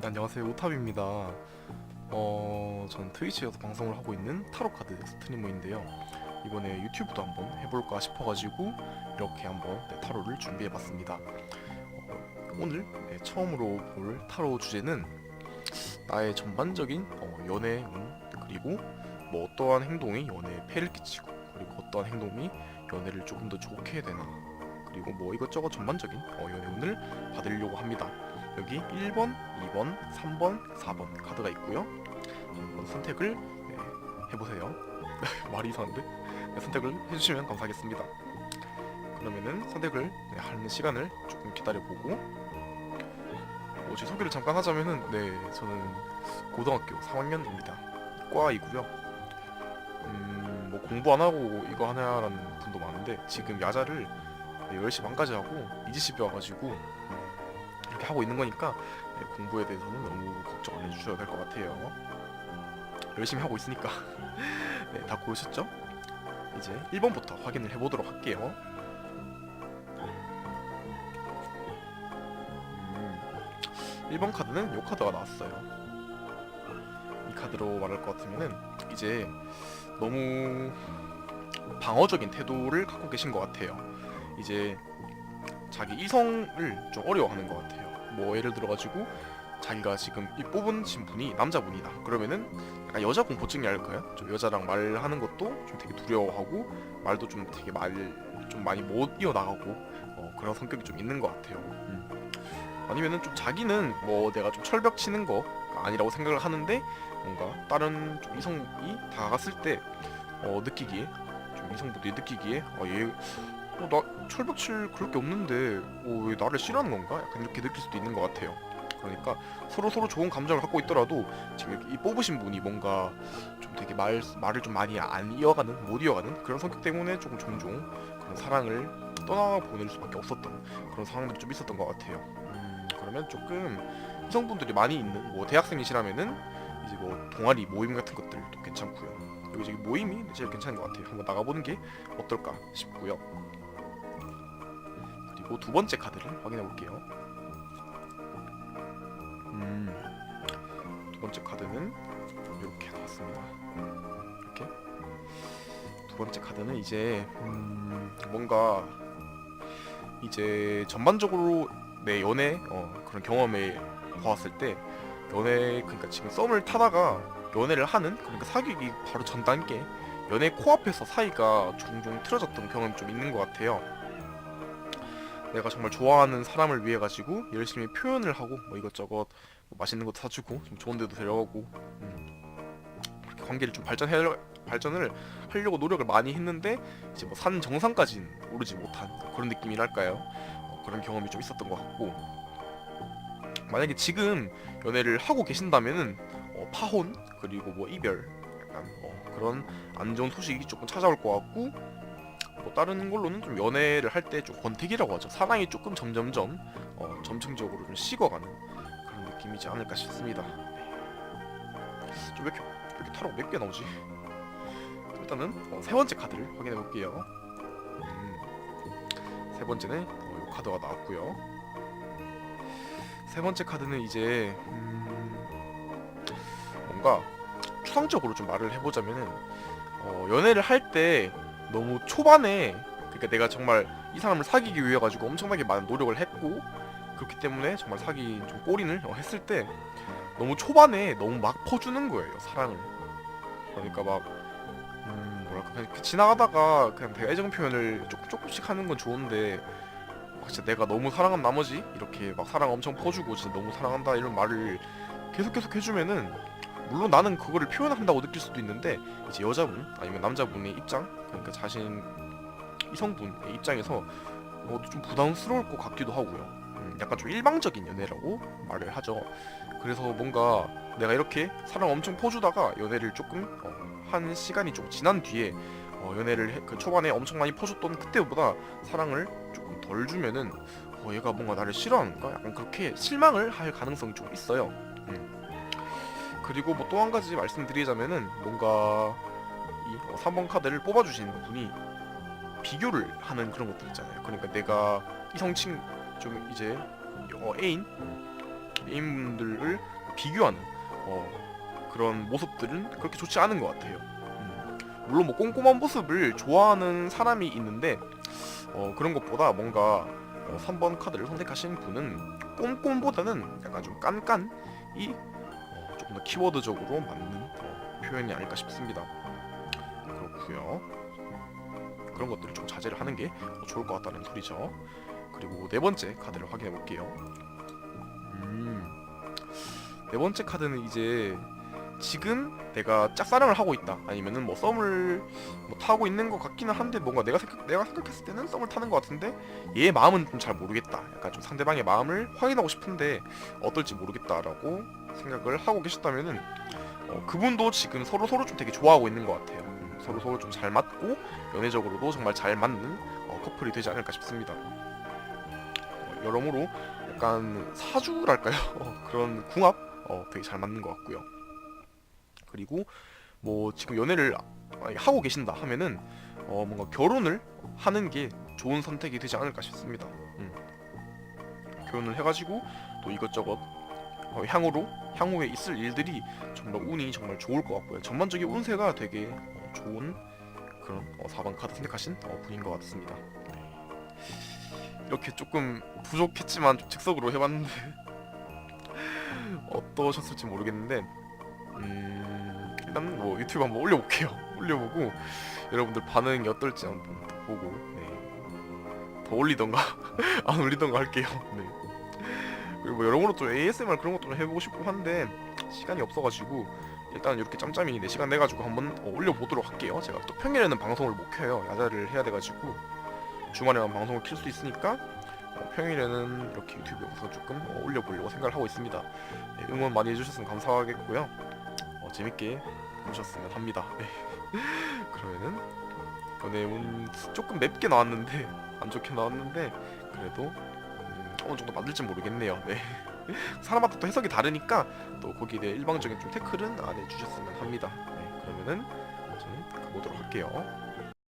네, 안녕하세요 오탑입니다. 어, 전 트위치에서 방송을 하고 있는 타로 카드 스트리머인데요. 이번에 유튜브도 한번 해볼까 싶어가지고 이렇게 한번 네, 타로를 준비해봤습니다. 어, 오늘 네, 처음으로 볼 타로 주제는 나의 전반적인 어, 연애 운 그리고 뭐 어떠한 행동이 연애에 폐를 끼치고 그리고 어떠한 행동이 연애를 조금 더 좋게 되나 그리고 뭐 이것저것 전반적인 어, 연애 운을 받으려고 합니다. 여기 1번, 2번, 3번, 4번 카드가 있고요. 한번 선택을 네, 해보세요. 말이 이상한데? 네, 선택을 해주시면 감사하겠습니다. 그러면은 선택을 네, 하는 시간을 조금 기다려보고 어, 제 소개를 잠깐 하자면은 네 저는 고등학교 3학년입니다. 과이고요. 음, 뭐 공부 안 하고 이거 하냐라는 분도 많은데 지금 야자를 네, 10시 반까지 하고 이지집에 와가지고 이렇게 하고 있는 거니까 네, 공부에 대해서는 너무 걱정 안 해주셔도 될 것 같아요. 열심히 하고 있으니까 네, 다 고르셨죠? 이제 1번부터 확인을 해보도록 할게요. 음, 1번 카드는 요 카드가 나왔어요. 이 카드로 말할 것 같으면은 이제 너무 방어적인 태도를 갖고 계신 것 같아요. 이제 자기 이성을 좀 어려워하는 것 같아요. 뭐 예를 들어가지고 자기가 지금 이 뽑으신 분이 남자분이다. 그러면은 약간 여자 공포증이 할까요? 좀 여자랑 말하는 것도 좀 되게 두려워하고 말도 좀 되게 말 좀 많이 못 이어나가고 어, 그런 성격이 좀 있는 것 같아요. 음. 아니면은 좀 자기는 뭐 내가 좀 철벽 치는 거 아니라고 생각을 하는데 뭔가 다른 좀 이성이 다가갔을 때 어, 느끼기에 좀 이성분들이 느끼기에 어, 얘 어, 나 철벽칠 그럴 게 없는데 어, 왜 나를 싫어하는 건가? 약간 이렇게 느낄 수도 있는 것 같아요. 그러니까 서로 서로 좋은 감정을 갖고 있더라도 지금 이 뽑으신 분이 뭔가 좀 되게 말 말을 좀 많이 안 이어가는 못 이어가는 그런 성격 때문에 조금 종종 그런 사랑을 떠나 보낼 수밖에 없었던 그런 상황들이 좀 있었던 것 같아요. 음, 그러면 조금 여성분들이 많이 있는 뭐 대학생이시라면은 이제 뭐 동아리 모임 같은 것들도 괜찮고요. 여기 저기 모임이 제일 괜찮은 것 같아요. 한번 나가보는 게 어떨까 싶고요. 그리고 두 번째 카드를 확인해 볼게요. 음, 두 번째 카드는 이렇게 나왔습니다. 이렇게 두 번째 카드는 이제 음, 뭔가 이제 전반적으로 내 연애 어, 그런 경험에 보았을 때 연애 그러니까 지금 썸을 타다가 연애를 하는 그러니까 사귀기 바로 전 단계 연애 코앞에서 사이가 종종 틀어졌던 경험이 좀 있는 것 같아요. 내가 정말 좋아하는 사람을 위해 가지고 열심히 표현을 하고 뭐 이것저것 뭐 맛있는 것도 사주고 좀 좋은 데도 데려가고 음, 그렇게 관계를 좀 발전해 발전을 하려고 노력을 많이 했는데 이제 뭐 산 정상까지는 오르지 못한 그런 느낌이랄까요? 어, 그런 경험이 좀 있었던 것 같고 만약에 지금 연애를 하고 계신다면은 어, 파혼 그리고 뭐 이별 약간 어, 그런 안 좋은 소식이 조금 찾아올 것 같고 뭐 다른 걸로는 좀 연애를 할 때 좀 권태기라고 하죠. 사랑이 조금 점점점 어, 점층적으로 좀 식어가는 그런 느낌이지 않을까 싶습니다. 좀왜 이렇게, 왜 이렇게 타로 몇 개 나오지? 일단은 어, 세 번째 카드를 확인해 볼게요. 음, 세 번째는 어, 이 카드가 나왔고요. 세 번째 카드는 이제 음, 뭔가 추상적으로 좀 말을 해보자면은 어, 연애를 할때 너무 초반에 그러니까 내가 정말 이 사람을 사귀기 위해 가지고 엄청나게 많은 노력을 했고 그렇기 때문에 정말 사귄 좀 꼬린을 어, 했을 때 너무 초반에 너무 막 퍼주는 거예요 사랑을. 그러니까 막 음, 뭐랄까. 그냥 지나가다가 그냥 애정 표현을 조금 조금씩 하는 건 좋은데 막 진짜 내가 너무 사랑한 나머지 이렇게 막 사랑 엄청 퍼주고 진짜 너무 사랑한다 이런 말을 계속 계속 해주면은 물론 나는 그거를 표현한다고 느낄 수도 있는데 이제 여자분 아니면 남자분의 입장 그러니까 자신 이성분의 입장에서 어, 좀 부담스러울 것 같기도 하고요. 음, 약간 좀 일방적인 연애라고 말을 하죠. 그래서 뭔가 내가 이렇게 사랑 엄청 퍼주다가 연애를 조금 어, 한 시간이 좀 지난 뒤에 어, 연애를 해- 그 초반에 엄청 많이 퍼줬던 그때보다 사랑을 조금 덜 주면은 어, 얘가 뭔가 나를 싫어하는가? 약간 그렇게 실망을 할 가능성이 좀 있어요. 음. 그리고 뭐 또 한 가지 말씀드리자면은 뭔가 이 3번 카드를 뽑아주신 분이 비교를 하는 그런 것들 있잖아요. 그러니까 내가 이성친 좀 이제 어, 애인 게임들을 비교하는 어, 그런 모습들은 그렇게 좋지 않은 것 같아요. 음, 물론 뭐 꼼꼼한 모습을 좋아하는 사람이 있는데 어, 그런 것보다 뭔가 어, 3번 카드를 선택하신 분은 꼼꼼보다는 약간 좀 깐깐이 어, 조금 더 키워드적으로 맞는 어, 표현이 아닐까 싶습니다. 그렇고요. 그런 것들을 좀 자제를 하는 게 어, 좋을 것 같다는 소리죠. 그리고 네 번째 카드를 확인해 볼게요. 음, 네 번째 카드는 이제 지금 내가 짝사랑을 하고 있다. 아니면은 뭐 썸을 뭐 타고 있는 것 같기는 한데 뭔가 내가 생각 내가 생각했을 때는 썸을 타는 것 같은데 얘의 마음은 좀 잘 모르겠다. 약간 좀 상대방의 마음을 확인하고 싶은데 어떨지 모르겠다라고 생각을 하고 계셨다면은 어, 그분도 지금 서로 서로 좀 되게 좋아하고 있는 것 같아요. 음, 서로 서로 좀 잘 맞고 연애적으로도 정말 잘 맞는 어, 커플이 되지 않을까 싶습니다. 어, 여러모로 약간 사주랄까요? 어, 그런 궁합 어, 되게 잘 맞는 것 같고요 그리고 뭐 지금 연애를 하고 계신다 하면은 어 뭔가 결혼을 하는 게 좋은 선택이 되지 않을까 싶습니다. 음. 결혼을 해가지고 또 이것저것 어, 향후로 향후에 있을 일들이 정말 운이 정말 좋을 것 같고요. 전반적인 운세가 되게 어, 좋은 그런 어, 4번 카드 선택하신 어, 분인 것 같습니다. 네. 이렇게 조금 부족했지만 좀 즉석으로 해봤는데 어떠셨을지 모르겠는데 음, 일단 뭐 유튜브 한번 올려볼게요. 올려보고 여러분들 반응이 어떨지 한번 보고 네. 더 올리던가 안 올리던가 할게요. 네. 그리고 뭐 여러모로 또 ASMR 그런 것도 좀 해보고 싶고 한데 시간이 없어가지고 일단 이렇게 짬짬이 내 시간 내가지고 한번 어, 올려보도록 할게요. 제가 또 평일에는 방송을 못 켜요. 야자를 해야 돼가지고 주말에만 방송을 킬 수 있으니까 어, 평일에는 이렇게 유튜브에 서 조금 어, 올려보려고 생각을 하고 있습니다. 네, 응원 많이 해주셨으면 감사하겠고요. 어, 재밌게 보셨으면 합니다. 네. 그러면은 연애 운 조금 맵게 나왔는데 안 좋게 나왔는데 그래도 음, 어느 정도 맞을지 모르겠네요. 네. 사람마다 또 해석이 다르니까 또 거기에 대해 일방적인 좀 태클은 안 해주셨으면 합니다. 네, 그러면은 저는 가보도록 할게요.